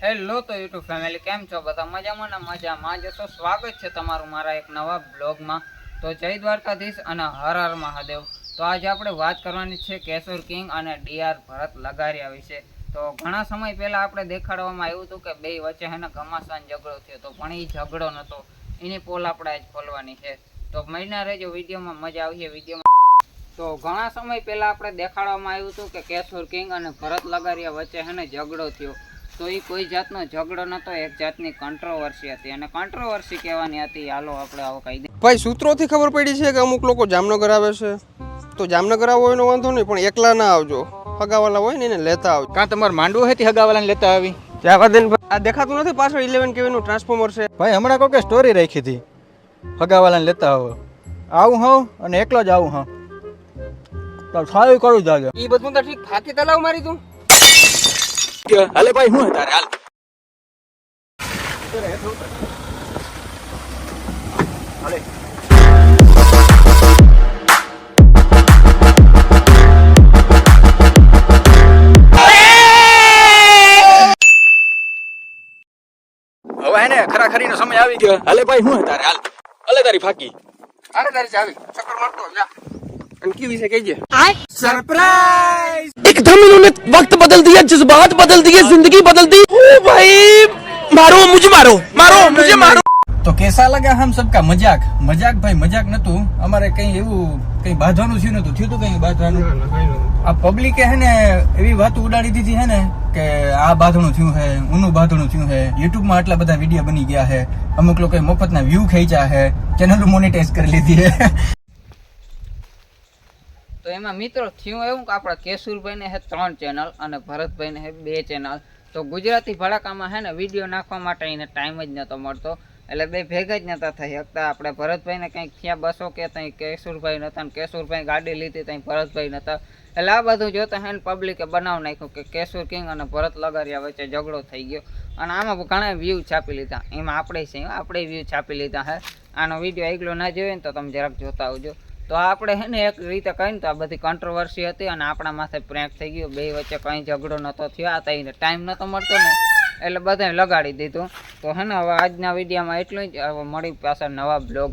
Hello તો YouTube family કેમ છો? બધા મજામાં ને મજામાં જશો સ્વાગત છે તમારું મારા એક નવા બ્લોગમાં. તો જય દ્વારકાધીશ અને હર હર મહાદેવ. તો આજે આપણે વાત કરવાની છે કેશોર કિંગ અને ડીઆર ભરત લગારિયા વિશે. તો ઘણા સમય પહેલાં આપણે દેખાડવામાં આવ્યું હતું કે બે વચ્ચે હેને ઘમાસાન ઝઘડો થયો તો પણ એ ઝઘડો નહોતો એની પોલ આપણે આજ ખોલવાની છે. તો મહિના રહેજો વિડીયોમાં, મજા આવશે વિડીયોમાં. તો ઘણા સમય પહેલાં આપણે દેખાડવામાં આવ્યું હતું કે કેશોર કિંગ અને ભરત લગારિયા વચ્ચે હેને ઝઘડો થયો. તો એ કોઈ જાતનો ઝઘડો નતો એક જાતની કંટ્રોવર્સી હતી. અને કંટ્રોવર્સી કહેવાની હતી હાલો આપણે આવો કહી દઈએ ભાઈ સૂત્રોથી ખબર પડી છે કે અમુક લોકો જામનગર આવે છે? તો જામનગર આવો એનો વાંધો નહીં પણ એકલા ના આવજો. હગાવાલા હોય ને એને લેતા આવજો. કાં તમારે માંડવું હતી હગાવાલાને લેતા આવી? જવા દે આ દેખાતું નથી પાછળ ઇલેવન કેવીનું ટ્રાન્સફોર્મર છે. ભાઈ હમણાં કોઈ સ્ટોરી રાખી હતી. હગાવાલાને લેતા આવો. આવું હું અને એકલો જ આવું હા. તો સારું કરું જાગે એ બધું તો ઠીક ફાકી તલાવ મારી તું. હાલે ભાઈ હું તારે? હાલ. હવે ને ખરાખરી ખરીનો સમય આવી ગયો. હાલે ભાઈ હું તારે? હાલ. હાલે તારી ફાકી. અરે તારી ચાવી. ચક્કર મારતો જા. અને કેવી છે કહીજે एकदम इन्होंने वक्त बदल दिया जज्बात बदल दिए जिंदगी बदल दी ओ भाई मारो मुझे मारो मारो मुझे मारो તો કેસા લગા હમ સબકા મજાક મજાક ભાઈ મજાક નતું અમારે કઈ એવું કઈ બાંધવાનું થયું નતું થયું તું કઈ બાંધવાનું આ પબ્લિકે હે ને એવી વાત ઉડાડી દીધી હે ને કે આ બાંધણું થયું હે ઊનું બાંધણું થયું હે યુટ્યુબ માં આટલા બધા વિડીયો બની ગયા હે અમુક લોકો મફતના વ્યૂ ખેંચ્યા હે ચેનલ મોનેટાઈઝ કરી લીધી હે તો એમાં મિત્રો થયું એવું કે આપણા કેશુરભાઈને હે ત્રણ ચેનલ અને ભરતભાઈને હે બે ચેનલ તો ગુજરાતી ભડાકામાં હે ને વીડિયો નાખવા માટે એને ટાઈમ જ નહોતો મળતો. એટલે બે ભેગા જ નહોતા થઈ શકતા આપણે ભરતભાઈને કંઈક થયા બસો કે ત્યાં કેશુરભાઈ નહોતા ને કેશુરભાઈ ગાડી લીધી ત્યાં ભરતભાઈ નહોતા એટલે આ બધું જોતા હે ને પબ્લિકે બનાવ નાખ્યું કે કેશુર કિંગ અને ભરત લગારિયા વચ્ચે ઝઘડો થઈ ગયો. અને આમાં ઘણા વ્યૂ છાપી લીધા. એમાં આપણે છે, આપણે વ્યૂ છાપી લીધા હે. આનો વીડિયો એકલો ના જોયો ને તો તમે જરાક જોતા આવજો. તો આપણે હે ને એક રીતે કહીને તો આ બધી કોન્ટ્રોવર્સી હતી અને આપણા માથે પ્રેન્ક થઈ ગયો. બે વચ્ચે કંઈ ઝઘડો નહોતો થયો. આ તઈને ટાઈમ નહોતો મળતો ને, એટલે બધાએ લગાડી દીધું. તો હે ને, હવે આજના વિડીયોમાં એટલું જ. મળી પાછા નવા બ્લોગ